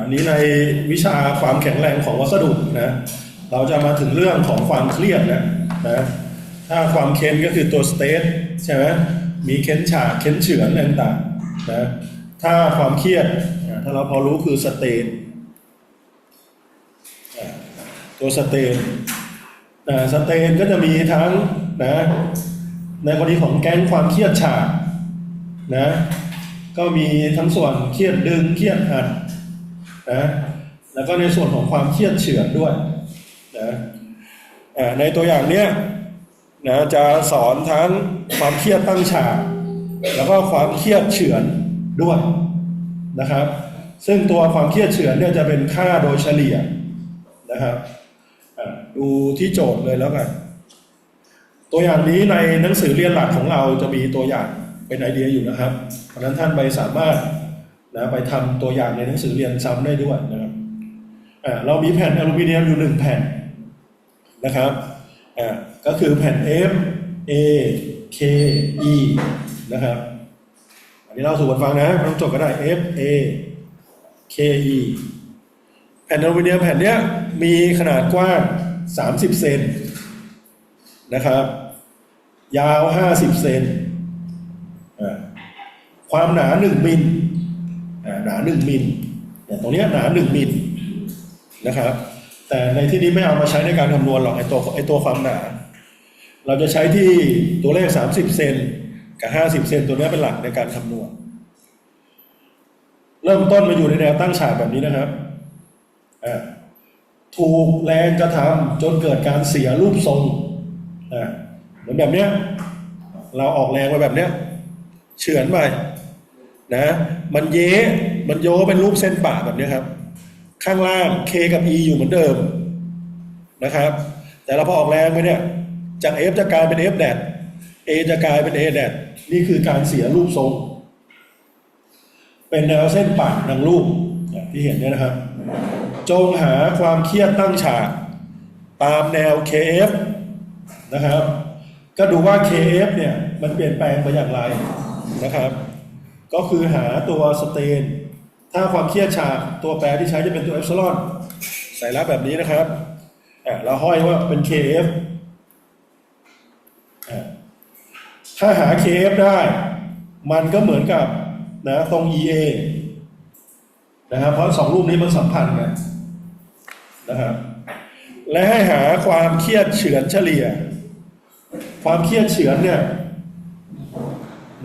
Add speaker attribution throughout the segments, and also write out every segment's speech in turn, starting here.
Speaker 1: อันนี้ในวิชาความแข็งแรงของวัสดุนะเราจะมาถึงเรื่องของความเครียดนะนะถ้าความเค้นก็คือตัวสเตทใช่ไหมมีเค้นฉากเค้นเฉือนอะไรต่างๆนะถ้าความเครียดถ้าเราพอรู้คือสเตทตัวสเตทอ่าสเตทก็จะมีทั้งนะในกรณีของแก๊งความเครียดฉากนะก็มีทั้งส่วนเครียดดึงเครียดอัด นะแล้วก็ในส่วนของความเครียดเฉือนด้วยนะในตัวอย่างเนี้ยนะจะสอนทั้งความเครียดตั้งฉาก แล้วก็ความเครียดเฉือนด้วยนะครับ ซึ่งตัวความเครียดเฉือนเนี่ยจะเป็นค่าโดยเฉลี่ยนะครับดูที่โจทย์เลยแล้วกัน ตัวอย่างนี้ในหนังสือเรียนหลักของเราจะมีตัวอย่างเป็นไอเดียอยู่นะครับ เพราะนั้นท่านไปสามารถ นะไปทำตัวอย่างในหนังสือเรียนซ้ำได้ด้วยนะครับเรามีแผ่นอลูมิเนียมอยู่หนึ่งแผ่นนะครับก็คือแผ่น F A K E นะครับ อันนี้เราสู่กันฟังนะต้องจดก็ได้ F A K E แผ่นอลูมิเนียมแผ่นเนี้ยมีขนาดกว้าง 30 เซนนะครับ ยาว 50 เซนความหนา 1 มิล อ่าหนา1มิลเนี่ยตรงนี้ยหนา1มิลนะครับ แต่ในที่นี้ไม่เอามาใช้ในการคำนวณหรอกไอตัวไอตัวความหนา เราจะใช้ที่ตัวเลข 30 เซนกับ 50 เซนตัวนี้เป็นหลักในการคำนวณ เริ่มต้นมาอยู่ในแนวตั้งฉากแบบนี้นะครับอ่าถูกแรงกระทำจนเกิดการเสียรูปทรงอ่าเหมือนแบบเนี้ยเราออกแรงไปแบบเนี้ยเฉือนไป นะ มันเย้มันโยเป็นรูปเส้นป่าแบบนี้ครับ ข้างล่าง K กับ E อยู่เหมือนเดิมนะครับ แต่เราพอออกแรงไปเนี่ย จาก F จะกลายเป็น F แดด A จะกลายเป็น A แดดนี่คือการเสียรูปทรง เป็นแนวเส้นป่าดังรูปที่เห็นเนี่ยนะครับ จงหาความเครียดตั้งฉากตามแนว KF นะครับ ก็ดูว่า KF เนี่ย มันเปลี่ยนแปลงไปอย่างไรนะครับ ก็คือหาตัวสเตน ถ้าความเครียดฉากตัวแปรที่ใช้จะเป็นตัวเอ p ซ l o n ใส่รับแบบนี้นะครับอะเราห้อยว่าเป็น KF อะถ้าหา KF ได้ มันก็เหมือนกับนะตรง EA นะครับเพราะสองรูปนี้มันสัมพันธ์กันนะครับและให้หาความเครียดเฉือนเฉลี่ย ความเครียดเฉือนเนี่ย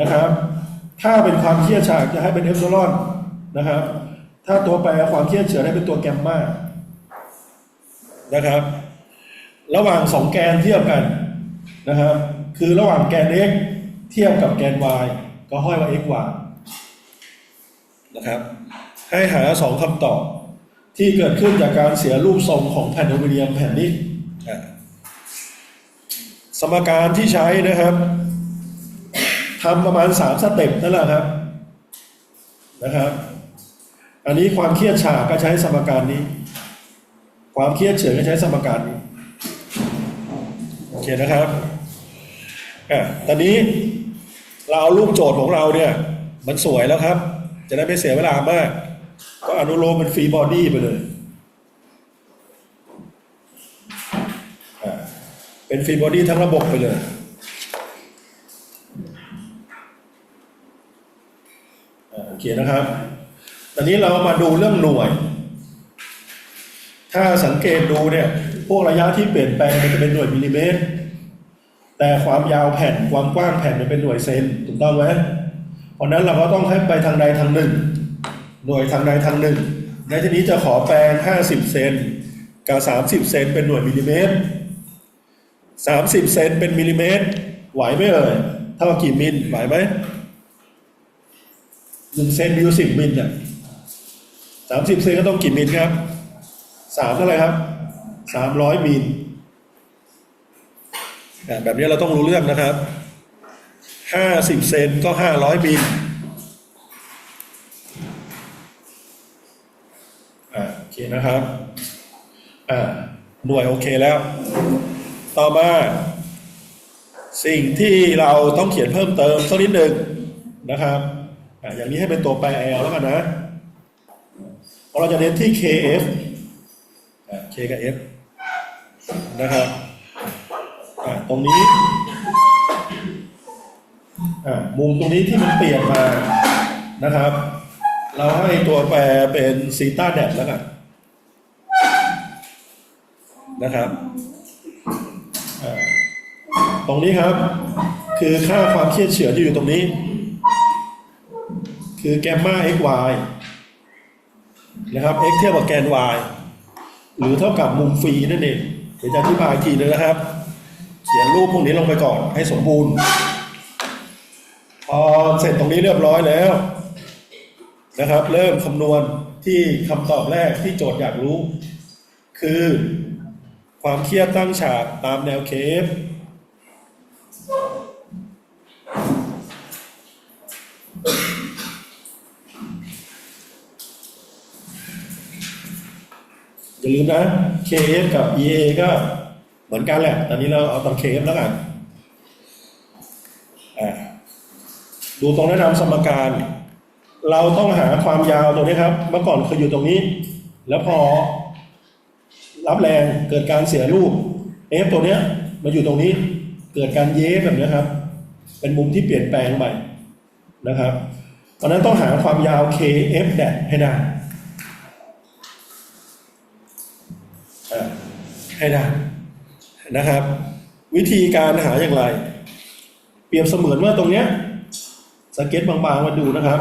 Speaker 1: นะครับ ถ้าเป็นความเครียดฉากจะให้เป็นเอ p ซ l o n นนะครับ ถ้าตัวแปรความเครียดเฉือนให้เป็นตัวแกมมานะครับ ระหว่างสองแกนเทียบกันนะครับ คือระหว่างแกน x เทียบกับแกน y ก็ห้อยว่า x y นะครับ ให้หาสองคำตอบที่เกิดขึ้นจากการเสียรูปทรงของแผ่นอลูมิเนียมแผ่นนี้ สมการที่ใช้นะครับ ทำประมาณสามสเต็ปนั่นแหละครับนะครับ อันนี้ความเครียดฉากก็ใช้สมการนี้ ความเครียดเฉือนก็ใช้สมการนี้โอเคนะครับอะตอนนี้เราเอารูปโจทย์ของเราเนี่ย มันสวยแล้วครับ จะได้ไม่เสียเวลามาก ก็อนุโลมเป็นฟรีบอดี้ไปเลยอ่าเป็นฟรีบอดี้ทั้งระบบไปเลย อ่าโอเคนะครับ ตอนนี้เรามาดูเรื่องหน่วย ถ้าสังเกตดูเนี่ย พวกระยะที่เปลี่ยนแปลงมันจะเป็นหน่วยมิลลิเมตร แต่ความยาวแผ่นความกว้างแผ่นมันเป็นหน่วยเซนถูกต้องไหมเพราะนั้นเราก็ต้องให้ไปทางใดทางหนึ่ง หน่วยทางใดทางหนึ่ง ในที่นี้จะขอแปลง 50 เซนกับ 30 เซนเป็นหน่วยมิลลิเมตร 30 เซนเป็นมิลลิเมตร ไหวไหมเอ่ย เท่ากี่มิล ไหวไหม หนึ่งเซนมีอยู่สิบมิลเนี่ยสามสิบเซนก็ต้องกี่มิลครับสามเท่าไหร่ครับสามร้อยมิลอะแบบนี้เราต้องรู้เรื่องนะครับห้าสิบเซนก็ห้าร้อยมิลอ่าโอเคนะครับอ่าหน่วยโอเคแล้ว ต่อมา สิ่งที่เราต้องเขียนเพิ่มเติมสักนิดหนึ่งนะครับ อย่างนี้ให้เป็นตัวแปร L แล้วกันนะราะเราจะเน้นที่ KF K กับ F นะครับตรงนี้มุมตรงนี้ที่มันเปลี่ยนมานะครับ เราให้ตัวแปรเป็นซีตาแดดแล้วกันนะครับตรงนี้ครับ คือค่าความเครียดเฉื่อยที่อยู่ตรงนี้ คือแกมมา xy นะครับ x เทียบกับแกน y หรือเท่ากับมุมฟรีนั่นเองเดี๋ยวจะอธิบายอีกทีนึงนะครับ เขียนรูปพวกนี้ลงไปก่อนให้สมบูรณ์ พอเสร็จตรงนี้เรียบร้อยแล้วนะครับ เริ่มคำนวณที่คำตอบแรกที่โจทย์อยากรู้ คือความเครียดตั้งฉากตามแนวเคฟ อย่าลืมนะ KF กับ EA ก็เหมือนกันแหละ ตอนนี้เราเอาตาม KF แล้วกันดูตรงแนะนำสมการ เราต้องหาความยาวตรงนี้ครับ เมื่อก่อนเคยอยู่ตรงนี้ แล้วพอ รับแรงเกิดการเสียรูป F ตัวเนี้ยมาอยู่ตรงนี้เกิดการเย้แบบนี้ครับ เป็นมุมที่เปลี่ยนแปลงไปนะครับตอนนั้นต้องหาความยาว KF แดดให้ได้ ให้ได้นะครับ วิธีการหาอย่างไร เปรียบเสมือนว่าตรงเนี้ยสเก็ตบางๆมาดูนะครับ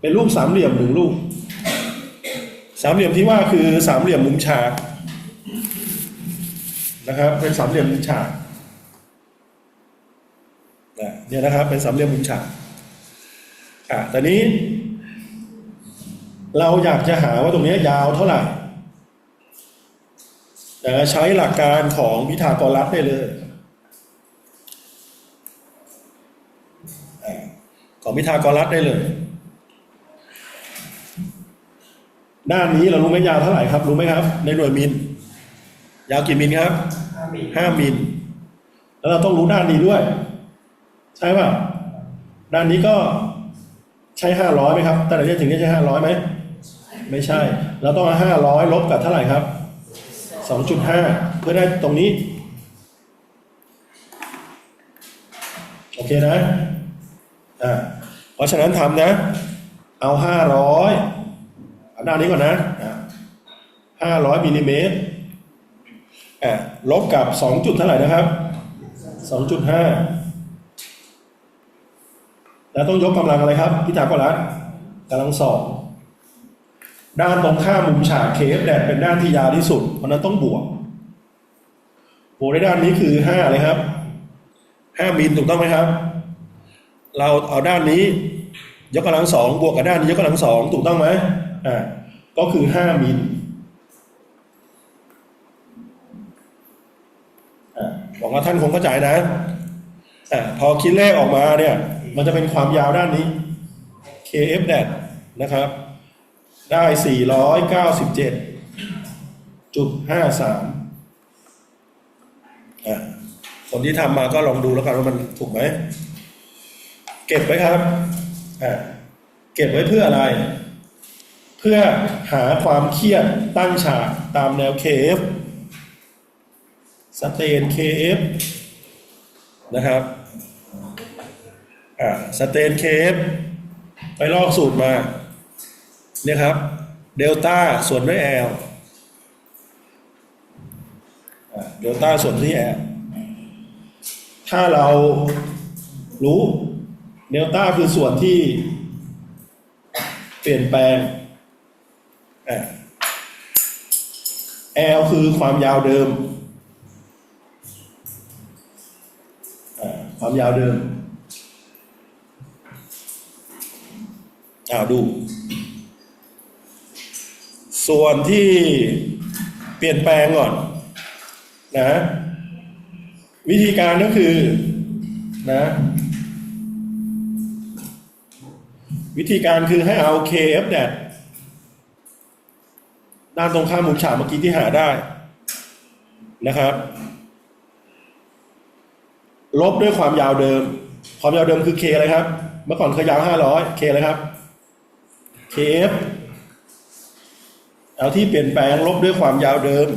Speaker 1: เป็นรูปสามเหลี่ยมหนึ่งรูปสามเหลี่ยมที่ว่าคือสามเหลี่ยมมุมฉากนะครับ เป็นสามเหลี่ยมมุมฉากนะเนี่ยนะครับ เป็นสามเหลี่ยมมุมฉากอะแต่นี้ เราอยากจะหาว่าตรงเนี้ยยาวเท่าไหร่ นะใช้หลักการของพิธาโกรัสได้เลยอ่าของพิธาโกรัสได้เลย ด้านนี้เรารู้ไหมยาวเท่าไหร่ครับ รู้ไหมครับ ในหน่วยมิลยาวกี่มิลครับ
Speaker 2: ห้ามิล
Speaker 1: ห้ามิลแล้วเราต้องรู้ด้านนี้ด้วย ใช่ป่ะด้านนี้ก็ใช้ห้าร้อยไหมครับแต่ไหนจะถึงจะใช้ห้าร้อยไหมไม่ใช่ เราต้องเอาห้าร้อยลบกับเท่าไหร่ครับ สองจุดห้าเพื่อได้ตรงนี้ โอเคนะอ่าเพราะฉะนั้นทำนะ เอาห้าร้อยเอาด้านนี้ก่อนนะห้าร้อยมิลลิเมตรอ่าลบกับสองจุดเท่าไหร่นะครับสองจุดห้าแล้วต้องยกกำลังอะไรครับ พิธาโกรัสกำลังสอง ด้านตรงข้ามมุมฉากเคฟแดดเป็นด้านที่ยาวที่สุด เพราะนั้นต้องบวกบวกในด้านนี้คือห้าเลยครับห้ามิลถูกต้องไหมครับ เราเอาด้านนี้ยกกำลังสองบวกกับด้านนี้ยกกำลังสองถูกต้องไหมอ่าก็คือห้ามิลอ่าหวังว่าท่านคงเข้าใจนะอ่าพอคิดเลขออกมาเนี่ย มันจะเป็นความยาวด้านนี้ kf แดดนะครับ ได้497จุดห้าสามคนที่ทำมาก็ลองดูแล้วกันว่ามันถูกไหม เก็บไว้ครับเก็บไว้เพื่ออะไร เพื่อหาความเครียดตั้งฉากตามแนว KF สเตน KF นะครับอ่าสเตน KF ไปลอกสูตรมา เนี่ยครับเดลต้าส่วนด้วย L อ่าเดลต้าส่วนที่ L ถ้าเรารู้เดลต้าคือส่วนที่เปลี่ยนแปลงอ่า L คือความยาวเดิม ความยาวเดิมอ้าวดู ส่วนที่เปลี่ยนแปลงก่อนนะวิธีการก็คือนะวิธีการคือให้เอา KF แดดด้านตรงข้ามมุมฉากเมื่อกี้ที่หาได้นะครับ ลบด้วยความยาวเดิม ความยาวเดิมคือ K อะไรครับ เมื่อก่อนเคยยาว 500 K อะไรครับ KF เอาที่เปลี่ยนแปลงลบด้วยความยาวเดิม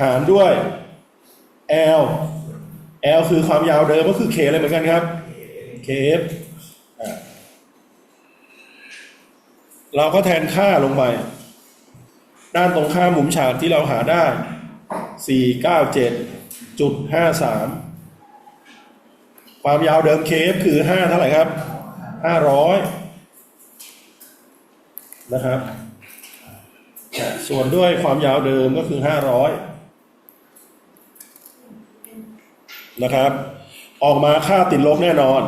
Speaker 1: หารด้วย L L คือความยาวเดิมก็คือ K เลยเหมือนกันครับ KF เราก็แทนค่าลงไป ด้านตรงข้ามมุมฉากที่เราหาได้ 497จุด53 ความยาวเดิม KF คือ 5 เท่าไหร่ครับ 500 นะครับ ส่วนด้วยความยาวเดิมก็คือ500นะครับ ออกมาค่าติดลบแน่นอน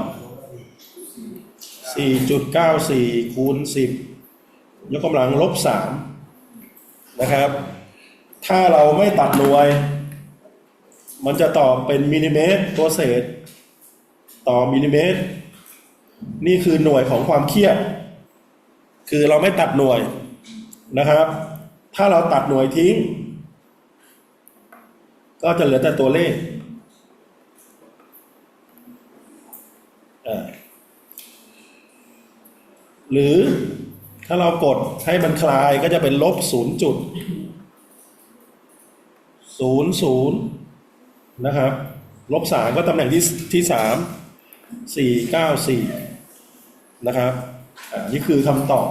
Speaker 1: 4.94 คูณ 10 ยกกำลังลบ 3 นะครับ ถ้าเราไม่ตัดหน่วย มันจะตอบเป็นมิลลิเมตรตัวเศษ ต่อมิลลิเมตร นี่คือหน่วยของความเครียด คือเราไม่ตัดหน่วยนะครับ ถ้าเราตัดหน่วยทิ้ง ก็จะเหลือแต่ตัวเลขหรือถ้าเรากดให้มันคลายก็จะเป็นลบศูนย์จุดศูนย์ศูนย์นะครับ ลบสามก็ตำแหน่งที่ที่สามสี่เก้าสี่นะครับอ่านี่คือคำตอบ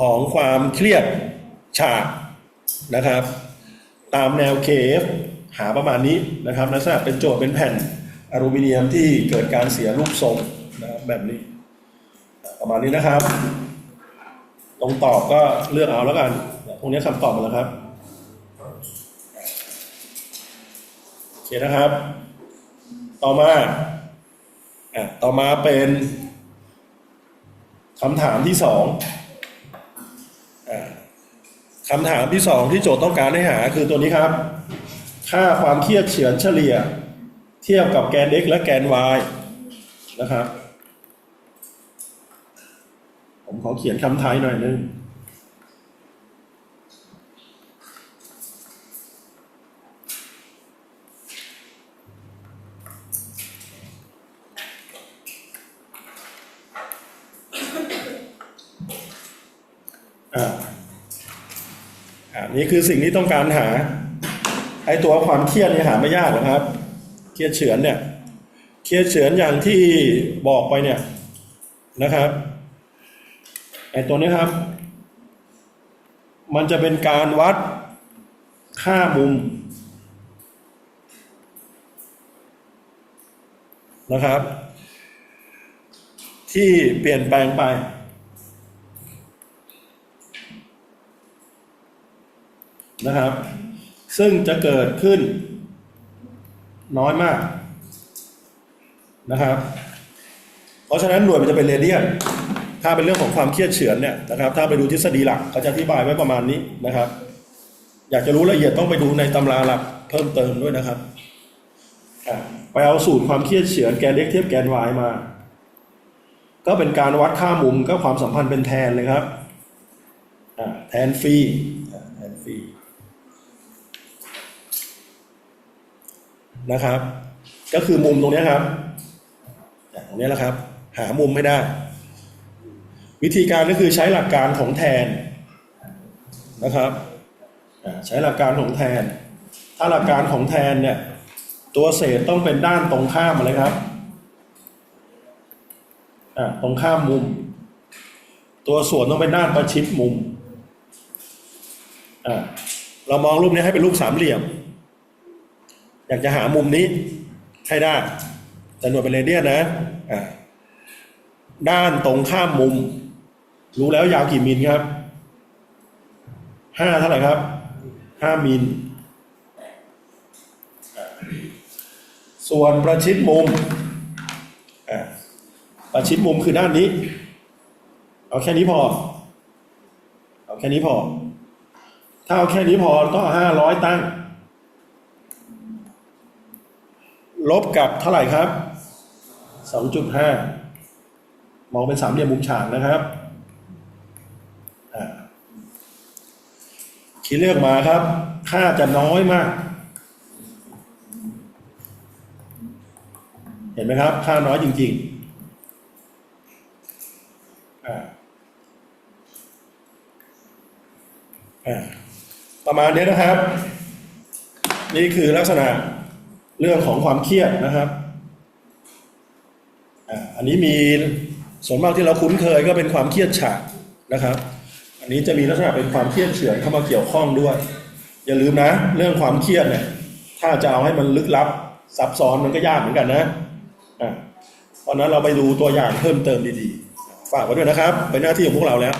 Speaker 1: ของความเครียดฉากนะครับ ตามแนวเคฟหาประมาณนี้นะครับลักษณะเป็นโจทย์เป็นแผ่นอลูมิเนียมที่เกิดการเสียรูปทรงนะครับแบบนี้ ประมาณนี้นะครับ ตรงตอบก็เลือกเอาแล้วกันตรงนี้คำตอบมาแล้วครับโอเคนะครับ ต่อมาอะต่อมาเป็นคำถามที่สอง คำถามที่สองที่โจทย์ต้องการให้หาคือตัวนี้ครับ ค่าความเครียดเฉือนเฉลี่ย เทียบกับแกน x และแกน y นะครับ ผมขอเขียนคำไทยหน่อยนึง นี่คือสิ่งที่ต้องการหา ไอตัวความเครียดนี่หาไม่ยากหรอกครับ เครียดเฉือนเนี่ย เครียดเฉือนอย่างที่บอกไปเนี่ยนะครับ ไอ้ตัวนี้ครับ มันจะเป็นการวัดค่ามุมนะครับ ที่เปลี่ยนแปลงไป นะครับ ซึ่งจะเกิดขึ้น น้อยมากนะครับ เพราะฉะนั้นหน่วยมันจะเป็นเรเดียนถ้าเป็นเรื่องของความเครียดเฉือนเนี่ยนะครับ ถ้าไปดูทฤษฎีหลักเขาจะอธิบายไว้ประมาณนี้นะครับ อยากจะรู้ละเอียดต้องไปดูในตำราหลักเพิ่มเติมด้วยนะครับไปเอาสูตรความเครียดเฉือนแกน x เทียบแกน y มา ก็เป็นการวัดค่ามุมก็ความสัมพันธ์เป็นแทนเลยครับแทนฟรีอะแทนฟรี นะครับ ก็คือมุมตรงนี้ครับตรงนี้แหละครับ หามุมไม่ได้ วิธีการก็คือใช้หลักการของแทนนะครับใช้หลักการของแทน ถ้าหลักการของแทนเนี่ยตัวเศษต้องเป็นด้านตรงข้ามมาเลยครับตรงข้ามมุม ตัวส่วนต้องเป็นด้านประชิดมุมเรามองรูปนี้ให้เป็นรูปสามเหลี่ยม อยากจะหามุมนี้ให้ได้แต่หน่วยเป็นเรเดียนนะอ่าด้านตรงข้ามมุม รู้แล้วยาวกี่มิลครับห้าเท่าไหร่ครับห้ามิลส่วนประชิดมุมประชิดมุมคือด้านนี้ เอาแค่นี้พอ เอาแค่นี้พอ ถ้าเอาแค่นี้พอก็ห้าร้อยตั้ง ลบกับเท่าไหร่ครับสองจุดห้ามองเป็นสามเหลี่ยมมุมฉากนะครับคิดเลือกมาครับ ค่าจะน้อยมาก เห็นไหมครับ ค่าน้อยจริงๆอ่าอ่าประมาณนี้นะครับ นี่คือลักษณะ เรื่องของความเครียดนะครับอ่าอันนี้มีส่วนมากที่เราคุ้นเคยก็เป็นความเครียดฉากนะครับ อันนี้จะมีลักษณะเป็นความเครียดเฉือนเข้ามาเกี่ยวข้องด้วย อย่าลืมนะ เรื่องความเครียดเนี่ยถ้าจะเอาให้มันลึกลับซับซ้อนมันก็ยากเหมือนกันนะอ่าเพราะนั้นเราไปดูตัวอย่างเพิ่มเติมดีๆ ฝากไว้ด้วยนะครับ เป็นหน้าที่ของพวกเราแล้ว